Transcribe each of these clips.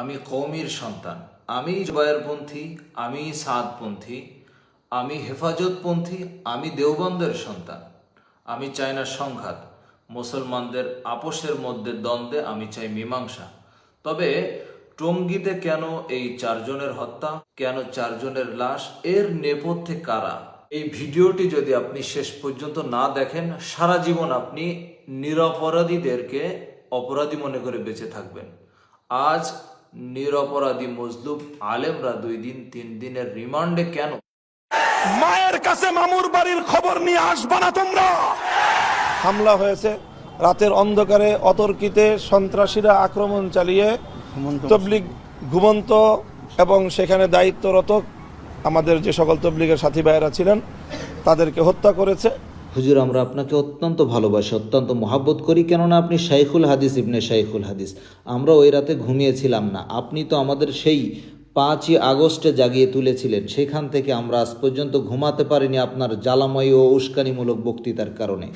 আমি কৌমির সন্তান। আমি জবায়েরপন্থী আমি সাদপন্থী, আমি হেফাজতপন্থী, আমি দেওবন্দের সন্তান। আমি চাই না সংঘাত। মুসলমানদের আপোষের মধ্যে দ্বন্দ্বে আমি চাই মীমাংসা। তবে টঙ্গিতে কেন এই চারজনের হত্যা? কেন চারজনের লাশ? এর নেপথ্যে কারা? এই ভিডিওটি যদি আপনি শেষ পর্যন্ত না দেখেন, সারা জীবন আপনি নিরপরাধীদেরকে অপরাধী মনে করে বেঁচে থাকবেন। আজ নিরপরাধী মজলুম আলেমরা দুই দিন তিন দিনের রিমান্ডে কেন? মায়ের কাছে মামুর বাড়ির খবর নিয়ে আসবা না তোমরা। হামলা হয়েছে রাতের অন্ধকারে অতর্কিতে সন্ত্রাসীরা আক্রমণ চালিয়ে তবলিগ ঘুমন্ত এবং সেখানে দায়িত্বরত আমাদের যে সকল তবলিগের সাথী ভাইয়েরা ছিলেন তাদেরকে হত্যা করেছে। হুজুর, আমরা আপনাকে অত্যন্ত ভালোবাসি, অত্যন্ত মহাব্বত করি, কেননা আপনি শাইখুল হাদিস, ইবনে শাইখুল হাদিস। আমরা ওই রাতে ঘুমিয়েছিলাম না। আপনি তো আমাদের সেই পাঁচই আগস্টে জাগিয়ে তুলেছিলেন। সেখান থেকে আমরা আজ পর্যন্ত ঘুমাতে পারিনি আপনার জ্বালাময়ী ও উস্কানিমূলক বক্তৃতার কারণে।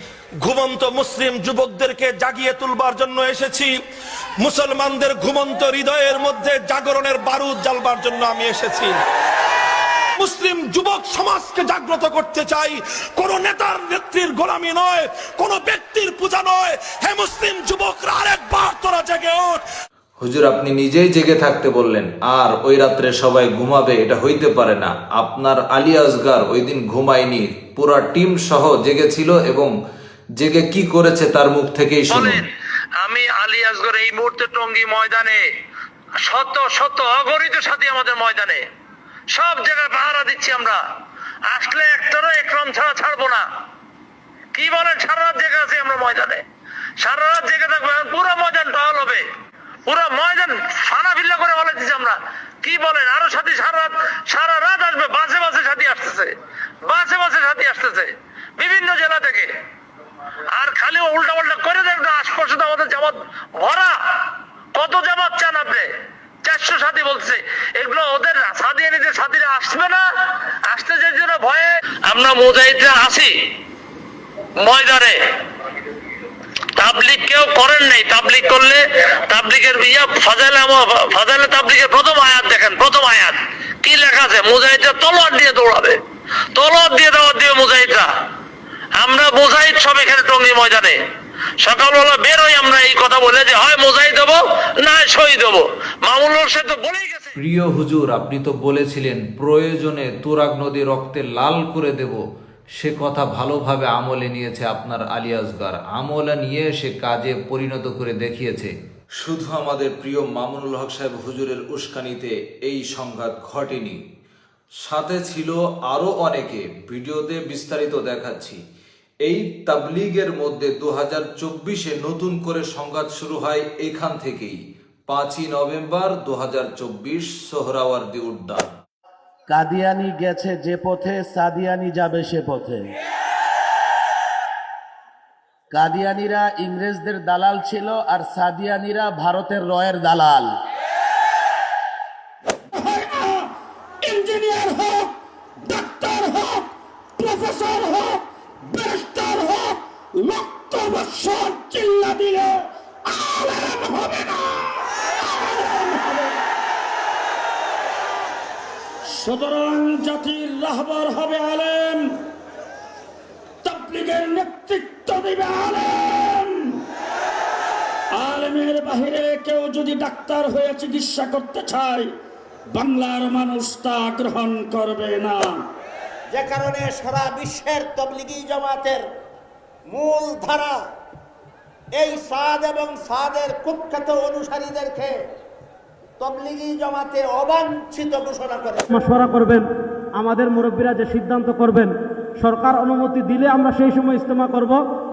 ঘুমন্ত মুসলিম যুবকদেরকে জাগিয়ে তুলবার জন্য এসেছি। মুসলমানদের ঘুমন্ত হৃদয়ের মধ্যে জাগরণের বারুদ জ্বালবার জন্য আমি এসেছি। মুসলিম যুবক সমাজকে জাগ্রত করতে চাই। কোন নেতার নেত্রীর গোলামি নয় কোন ব্যক্তির পূজা নয়। হে মুসলিম যুবকরা আরেকবার তোরা জেগে ওঠ। হুজুর আপনি নিজেই জেগে থাকতে বললেন আর ওই রাত্রে সবাই ঘুমাবে এটা হইতে পারে না। আপনার আলী আসগার ওই দিন ঘুমায়নি পুরা টিম সহ জেগেছিল এবং জেগে কি করেছে তার মুখ থেকেই শুনুন। আমি আলী আসগর এই মুহূর্তে টঙ্গী ময়দানে শত শত অগণিত সাথী আমাদের ময়দানে সব জায়গায় পাহারা দিচ্ছি আমরা। আসলে একটারও একরম ছাড়া ছাড়বো না। কি বলেন, সারা রাত জেগে আছি আমরা ময়দানে। সারা রাত জেগে থাকব পুরো ময়দান টহল হবে। পুরো ময়দান ফানা ফিল্লা করে বলে দিচ্ছি আমরা। কি বলেন, আরও সাথী সারা রাত সারা রাত আসবে, বাসে বাসে সাথী আসতেছে। বাসে বাসে সাথী আসতেছে, বিভিন্ন জেলা থেকে। আর খালি উল্টা পাল্টা করে দেখবে আশপাশে তো আমাদের জামাত ভরা। কত জামাত চান আপনি? চারশো সাথী বলছে। এগুলো ওদের সাথী এনেছে সাথীরা আসবে না, আসতে যে জন্য ভয়ে আমরা মুজাহিদরা আসি ময়দানে। তাবলিক কেউ করেন নাই। তাবলিক করলে তাবলিকের ইয়া ফাজাইলে ফাজাইলে তাবলিকের প্রথম আয়াত দেখেন, প্রথম আয়াত। কি লেখা আছে? মুজাহিদরা তলোয়ার দিয়ে দৌড়াবে। তলোয়ার দিয়ে দাওয়াত দিয়ে মুজাহিদরা। আমরা মুজাহিদ সব এখানে টঙ্গি ময়দানে। সকালবেলা বের হই আমরা এই কথা বলে যে, হয় মুজাহিদ হব না শহীদ হব মামুনুর সাথে বলেই গেছে। প্রিয় হুজুর, আপনি তো বলেছিলেন, প্রয়োজনে তুরাগ নদী রক্তে লাল করে দেব। সে কথা ভালোভাবে আমলে নিয়েছে আপনার আলী আসগার। আমলে নিয়ে সে কাজে পরিণত করে দেখিয়েছে। শুধু আমাদের প্রিয় মামুনুল হক সাহেব হুজুরের উস্কানিতে এই সংঘাত ঘটেনি। সাথে ছিল আরও অনেকে, ভিডিওতে বিস্তারিত দেখাচ্ছি। এই তাবলিগের মধ্যে দু হাজার চব্বিশে নতুন করে সংঘাত শুরু হয় এখান থেকেই। পাঁচই নভেম্বর দু হাজার চব্বিশ সোহরাওয়ার্দী উদ্যান। কাদিয়ানি গেছে যে পথে, সাদিয়ানি যাবে সে পথে। কাদিয়ানিরা ইংরেজদের দালাল ছিল আর সাদিয়ানিরা ভারতের রয়ের দালাল। সুতরাং জাতির রাহবার হবে আলেম। তাবলিগের নেতৃত্ব দিবে আলেম। আলেমের বাহিরে কেউ যদি ডাক্তার হয়ে চিকিৎসা করতে চায়, বাংলার মানুষ তা গ্রহণ করবে না। যে কারণে সারা বিশ্বের তবলিগি জামাতের মূল ধারা এই সাদ এবং সাদের কুখ্যাত অনুসারীদেরকে তবলিগি জামাতে করবেন, আমাদের মুরব্বীরা যে সিদ্ধান্ত করবেন, সরকার অনুমতি দিলে আমরা সেই সময় ইস্তেমা করব,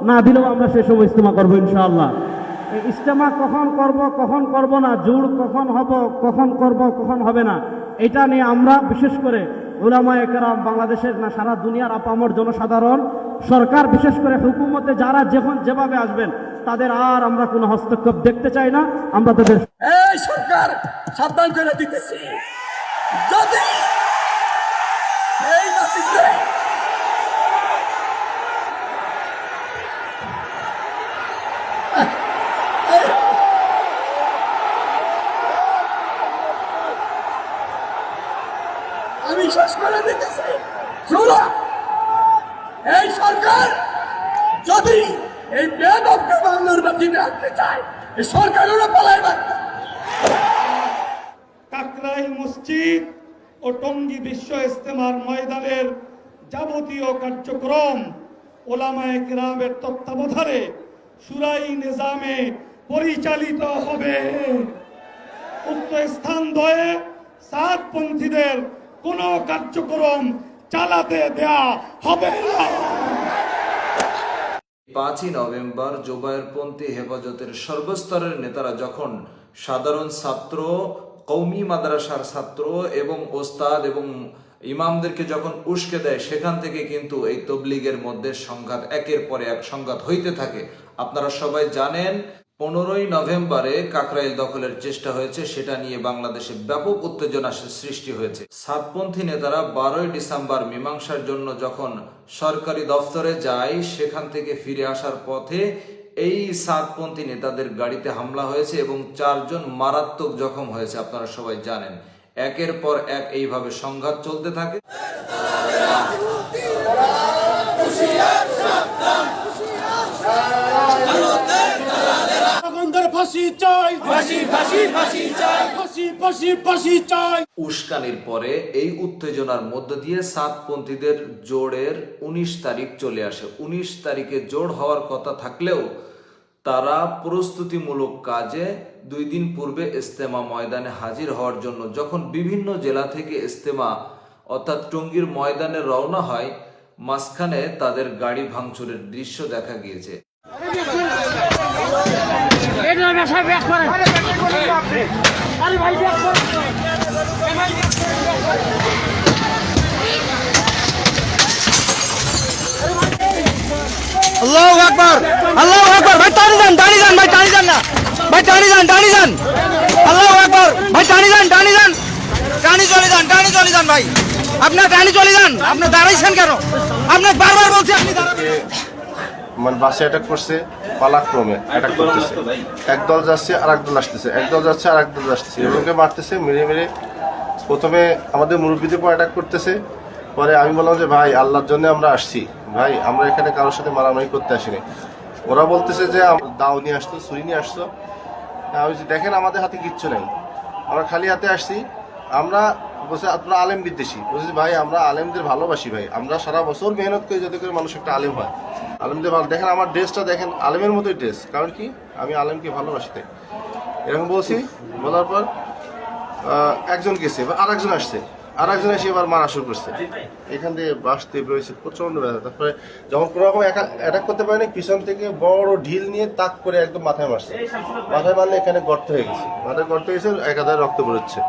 না দিলেও আমরা সেই সময় ইস্তেমা করব ইনশাআল্লাহ। ইস্তেমা কখন করব কখন করব না জুড় কখন হব, কখন করব, কখন হবে না, এটা নিয়ে আমরা, বিশেষ করে উলামা একরাম বাংলাদেশের না, সারা দুনিয়ার আপামর জনসাধারণ সরকার, বিশেষ করে হুকুমতে যারা যখন যেভাবে আসবেন, তাদের আর আমরা কোনো হস্তক্ষেপ দেখতে চাই না। আমরা তাদের এই সরকার সাবধান করে দিতেছি। যদি আমি শেষ করে দিতেছি। শুনো এই সরকার, যদি এই বেদবকে বাংলার মাটিতে আনতে চায়, এই সরকারেরও পালাইবার কাকরাইল মসজিদ ও টঙ্গী বিশ্ব ইস্তেমার ময়দানের যাবতীয় কার্যক্রম ওলামায়ে কেরামের তত্ত্বাবধানে সুরাই নিজামে পরিচালিত হবে। উক্ত স্থান দয়ে সাতপন্থীদের কোনো কার্যক্রম চালাতে দেয়া হবে না। পাঁচই নভেম্বর জোবায়েরপন্থী হেফাজতের সর্বস্তরের নেতারা যখন সাধারণ ছাত্র কৌমি মাদ্রাসার ছাত্র এবং ওস্তাদ এবং ইমামদেরকে যখন উস্কে দেয়, সেখান থেকে কিন্তু এই তবলিগের মধ্যে সংঘাত, একের পরে এক সংঘাত হইতে থাকে। আপনারা সবাই জানেন পনেরোই নভেম্বরে কাকরাইল দখলের চেষ্টা হয়েছে, সেটা নিয়ে বাংলাদেশে ব্যাপক উত্তেজনা সৃষ্টি হয়েছে। সাতপন্থী নেতারা বারোই ডিসেম্বর মীমাংসার জন্য যখন সরকারি দফতরে যায়, সেখান থেকে ফিরে আসার পথে এই সাতপন্থী নেতাদের গাড়িতে হামলা হয়েছে এবং চারজন মারাত্মক জখম হয়েছে, আপনারা সবাই জানেন। একের পর এক এইভাবে সংঘাত চলতে থাকে। ফাঁসি চাই। ফাঁসি ফাঁসি ফাঁসি চাই। ফাঁসি ফাঁসি ফাঁসি চাই। উস্কানির পরে এই উত্তেজনার মধ্য দিয়ে সাতপন্থীদের জোড়ের উনিশ তারিখ চলে আসে। উনিশ তারিখে জোড় হওয়ার কথা থাকলেও তারা প্রস্তুতিমূলক কাজে দুই দিন পূর্বে ইস্তেমা ময়দানে হাজির হওয়ার জন্য যখন বিভিন্ন জেলা থেকে ইস্তেমা অর্থাৎ টঙ্গীর ময়দানে রওনা হয় মাঝখানে তাদের গাড়ি ভাঙচুরের দৃশ্য দেখা গিয়েছে। আল্লাহ আকবার আল্লাহ আকবার। ভাই, টানি যান টানি যান ভাই, টানি যান না। ভাই, টানি যান টানি যান আল্লাহ আকবার। ভাই, টানি যান টানি যান টানি চলে যান, টানি চলে যান, ভাই। আপনার টানি চলে যান, আপনি দাঁড়াইছেন কেন? আপনার বারবার বলছি আপনি দাঁড়াবেন। মানে বাসে অ্যাটাক করছে, পালাক্রমে অ্যাটাক করতেছে। একদল যাচ্ছে আর একদল আসতেছে। একদল যাচ্ছে আর একদল আসতেছে। এগুলোকে মারতেছে, মেরে মেরে। প্রথমে আমাদের মুরব্বীদের উপর অ্যাটাক করতেছে। পরে আমি বললাম যে, ভাই, আল্লাহর জন্য আমরা আসছি। ভাই, আমরা এখানে কারোর সাথে মারামারি করতে আসিনি। ওরা বলতেছে যে দাও নিয়ে আসতো ছুরি নিয়ে আসতো আমি দেখেন, আমাদের হাতে কিচ্ছু নেই। আমরা খালি হাতে আসছি। আমরা বলছে আপনারা আলেম বিদ্বেষী। বলছি, ভাই, আমরা আলেমদের ভালোবাসি, ভাই। আমরা সারা বছর মেহনত করি যাতে করে মানুষ একটা আলেম হয়। আলেমদের ভালো দেখেন, আমার ড্রেসটা দেখেন, আলেমের মতোই ড্রেস। কারণ কি? আমি আলেমকে ভালোবাসি, তাই। এরকম বলছি, বলার পর একজন গেছে, এবার আর একজন আসছে। আর একজন এসে এবার মারা শুরু করছে। এখান থেকে বাসতে রয়েছে প্রচণ্ড ব্যথা। তারপরে যখন কোনো রকম অ্যাটাক করতে পারেনি, পিছন থেকে বড় ঢিল নিয়ে তাক করে একদম মাথায় মারছে। মাথায় মারলে এখানে গর্ত হয়ে গেছে। মাথায় গর্ত হয়ে গেছে একাধারে রক্ত বেরোচ্ছে।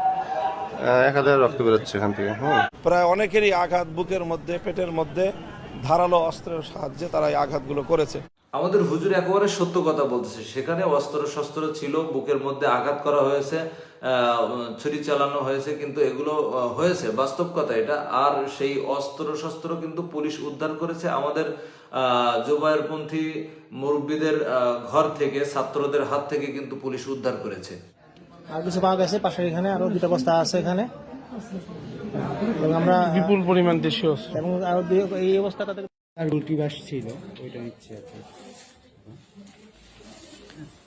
আহ, একাধারে রক্ত বেরোচ্ছে এখান থেকে হুম। প্রায় অনেকেরই আঘাত বুকের মধ্যে পেটের মধ্যে ধারালো অস্ত্রের সাহায্যে তারা এই আঘাতগুলো করেছে। আমাদের হুজুর একেবারে সত্য কথা বলতেছে। সেখানে অস্ত্র শস্ত্র ছিল বুকের মধ্যে আঘাত করা হয়েছে ছুরি চালানো হয়েছে কিন্তু এগুলো হয়েছে। বাস্তব কথা এটা। আর সেই অস্ত্র শস্ত্র কিন্তু পুলিশ উদ্ধার করেছে। আমাদের জোবায়েরপন্থী মুরব্বীদের আহ, ঘর থেকে ছাত্রদের হাত থেকে কিন্তু পুলিশ উদ্ধার করেছে। আর কিছু পাওয়া গেছে পাশের এখানে আরও দুটা বস্তা আছে এখানে। এবং আমরা বিপুল পরিমাণ দেশীয় এবং আরও এই অবস্থাটাতে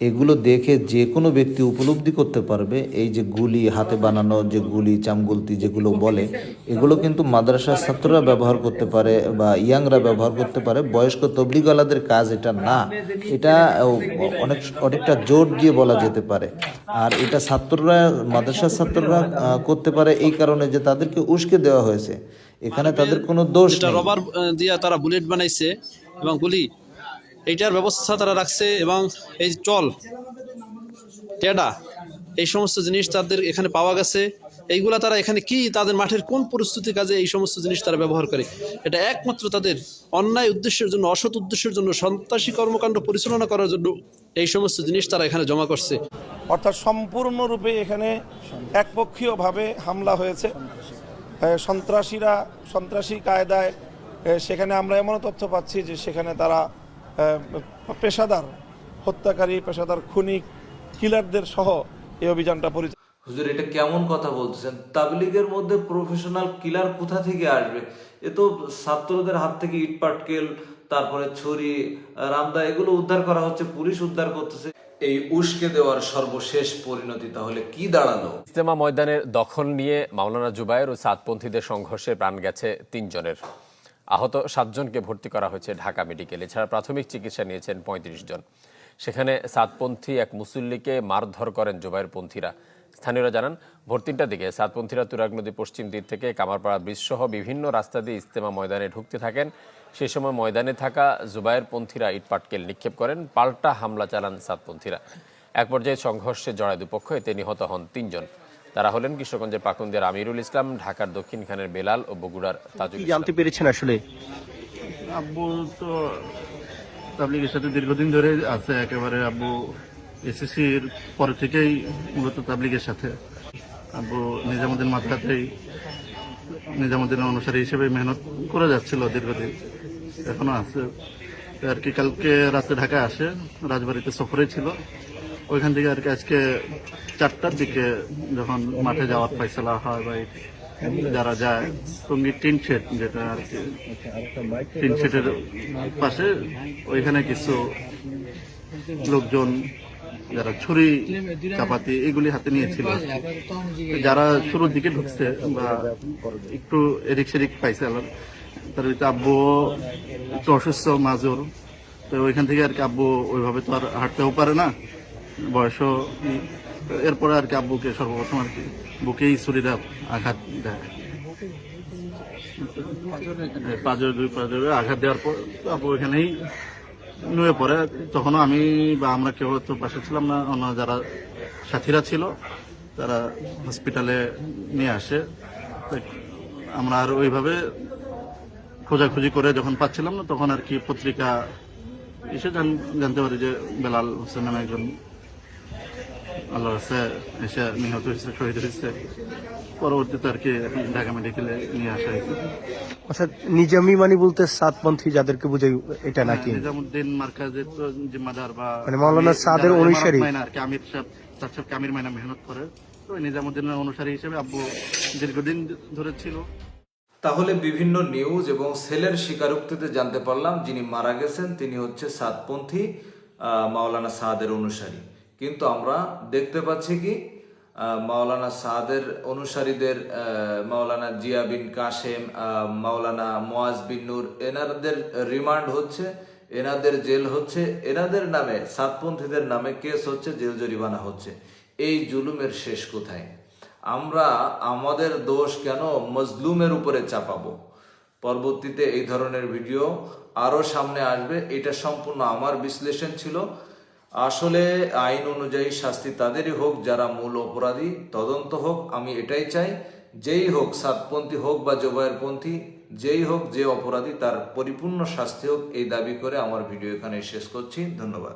এগুলো দেখে যে কোনো ব্যক্তি উপলব্ধি করতে পারবে। এই যে গুলি হাতে বানানো যে গুলি চামগুলতি যেগুলো বলে এগুলো কিন্তু মাদ্রাসার ছাত্ররা ব্যবহার করতে পারে বা ইয়াংরা ব্যবহার করতে পারে। বয়স্ক তবলিগলাদের কাজ এটা না। এটা অনেক অনেকটা জোর দিয়ে বলা যেতে পারে। আর এটা ছাত্ররা মাদ্রাসার ছাত্ররা করতে পারে এই কারণে যে তাদেরকে উস্কে দেওয়া হয়েছে। এখানে তাদের কোনো দোষ রবার দিয়ে তারা বুলেট বানাইছে এবং গুলি এইটার ব্যবস্থা তারা রাখছে এবং এই চল, টেডা, এই সমস্ত জিনিস তাদের এখানে পাওয়া গেছে। এইগুলা তারা এখানে কি তাদের মাঠের কোন প্রস্তুতি কাজে এই সমস্ত জিনিস তারা ব্যবহার করে? এটা একমাত্র তাদের অন্যায় উদ্দেশ্যের জন্য, অসৎ উদ্দেশ্যের জন্য, সন্ত্রাসী কর্মকাণ্ড পরিচালনা করার জন্য এই সমস্ত জিনিস তারা এখানে জমা করছে। অর্থাৎ সম্পূর্ণরূপে এখানে একপক্ষীয়ভাবে হামলা হয়েছে। সন্ত্রাসীরা, সন্ত্রাসী কায়দায় সেখানে আমরা এমনও তথ্য পাচ্ছি যে সেখানে তারা পেশাদার হত্যাকারী পেশাদার খুনি কিলারদের সহ এই অভিযানটা পরিচালনা হুজুর এটা কেমন কথা বলতেছেন? তাবলিগের মধ্যে প্রফেশনাল কিলার কোথা থেকে আসবে? এ তো ছাত্রদের হাত থেকে ইট পাটকেল তারপরে ছুরি রামদা এগুলো উদ্ধার করা হচ্ছে পুলিশ উদ্ধার করতেছে। এই উস্কে দেওয়ার সর্বশেষ পরিণতি তাহলে কি দাঁড়াল? ইজতেমা ময়দানের দখল নিয়ে মাওলানা জুবায়ের ও সাতপন্থীদের সংঘর্ষে প্রাণ গেছে তিনজনের। আহত সাতজনকে ভর্তি করা হয়েছে ঢাকা মেডিকেল। এছাড়া প্রাথমিক চিকিৎসা নিয়েছেন পঁয়ত্রিশ জন। সেখানে সাতপন্থী এক মুসল্লিকে মারধর করেন জুবায়েরপন্থীরা স্থানীয়রা জানান, ভোর তিনটার দিকে সাতপন্থীরা তুরাগ নদী পশ্চিম দিক থেকে কামারপাড়া ব্রিজ সহ বিভিন্ন রাস্তা দিয়ে ইজতেমা ময়দানে ঢুকতে থাকেন। সেই সময় ময়দানে থাকা জুবায়েরপন্থীরা ইটপাটকেল নিক্ষেপ করেন, পাল্টা হামলা চালান সাতপন্থীরা। এক পর্যায়ে সংঘর্ষে জড়ায় দুপক্ষ, এতে নিহত হন তিনজন। তারা হলেন কিশোরগঞ্জের পাকুন্দের আমিরুল ইসলাম ঢাকার দক্ষিণ খানের বেলাল ও বগুড়ার তাজুল। জানতে পেরেছেন আসলে? আব্বু তো তাবলিগের সাথে দীর্ঘদিন ধরে আছে একেবারে আব্বু এসএসসির পরে থেকেই মূলত তাবলিগের সাথে। আব্বু নিজামুদ্দিন মাদ্রাতেই নিজামুদ্দিনের অনুসারী হিসেবে মেহনত করে যাচ্ছিল দীর্ঘদিন এখনও আছে। আর কি কালকে রাতে ঢাকায় আসে রাজবাড়িতে সফরে ছিল। ওইখান থেকে আর কি আজকে চারটার দিকে যখন মাঠে যাওয়ার ফয়সলা হয় বা যারা যায় টঙ্গি টিন শেড যেটা আর কি, টিন শেডের পাশে ওইখানে কিছু লোকজন যারা ছুরি, চাপাতি এগুলি হাতে নিয়েছিল যারা শুরুর দিকে ঢুকছে বা একটু এদিক সেদিক পাইছে তার ভিতরে আব্বু একটু অসুস্থ, মাজুর, তো ওইখান থেকে আর কি আব্বু ওইভাবে তো আর হাঁটতেও পারে না। বয়সও এরপরে আর কি আব্বুকে সর্বপ্রথম আর কি বুকেই ছুরিটা আঘাত দেয়। পাঁচের দুই পাঁচের আঘাত দেওয়ার পর আব্বু ওইখানেই নুয়ে পড়ে। তখনও আমি বা আমরা কেউ তো পাশে ছিলাম না, অন্য যারা সাথীরা ছিল, তারা হসপিটালে নিয়ে আসে। আমরা আর ওইভাবে খোঁজাখুঁজি করে যখন পাচ্ছিলাম না, তখন আর কি পত্রিকা এসে জানতে পারি যে বেলাল হোসেন নামে একজন আল্লাহ কাছে এসে নিহত হয়েছে শহীদ হয়েছে। পরবর্তীতে আর কি ঢাকা মেডিকেলে নিয়ে আসা হয়েছে। আচ্ছা নিজামি মানে বলতে সাতপন্থী যাদেরকে বুঝাই এটা নাকি? নিজামুদ্দিন মার্কাজের তো জিম্মাদার বা মানে মাওলানা সাদের অনুসারী? মাইনা আর কি আমির সাহেব তার সাহেব কামির মাইনা মেহনত করে। তো নিজামুদ্দিনের অনুসারী হিসেবে আব্বু দীর্ঘদিন ধরে ছিল। তাহলে বিভিন্ন নিউজ এবং সেলের স্বীকারোক্তিতে জানতে পারলাম যিনি মারা গেছেন তিনি হচ্ছে সাতপন্থী আহ, মাওলানা সাদের অনুসারী। কিন্তু আমরা দেখতে পাচ্ছি কি মাওলানা সাদের অনুসারীদের মাওলানা জিয়া বিন কাশেম মাওলানা মোয়াজ বিন নূর, এনাদের রিমান্ড হচ্ছে, এনাদের জেল হচ্ছে, এনাদের নামে, সাতপন্থীদের নামে কেস হচ্ছে, জেল জরিমানা হচ্ছে। এই জুলুমের শেষ কোথায়? আমরা আমাদের দোষ কেন মজলুমের উপরে চাপাবো? পরবর্তীতে এই ধরনের ভিডিও আরও সামনে আসবে, এটা সম্পূর্ণ আমার বিশ্লেষণ ছিল। আসলে আইন অনুযায়ী শাস্তি তাদেরই হোক, যারা মূল অপরাধী, তদন্ত হোক, আমি এটাই চাই। যেই হোক, সাতপন্থী হোক বা জবায়েরপন্থী, যেই হোক, যে অপরাধী, তার পরিপূর্ণ শাস্তি হোক, এই দাবি করে আমার ভিডিও এখানে শেষ করছি। ধন্যবাদ।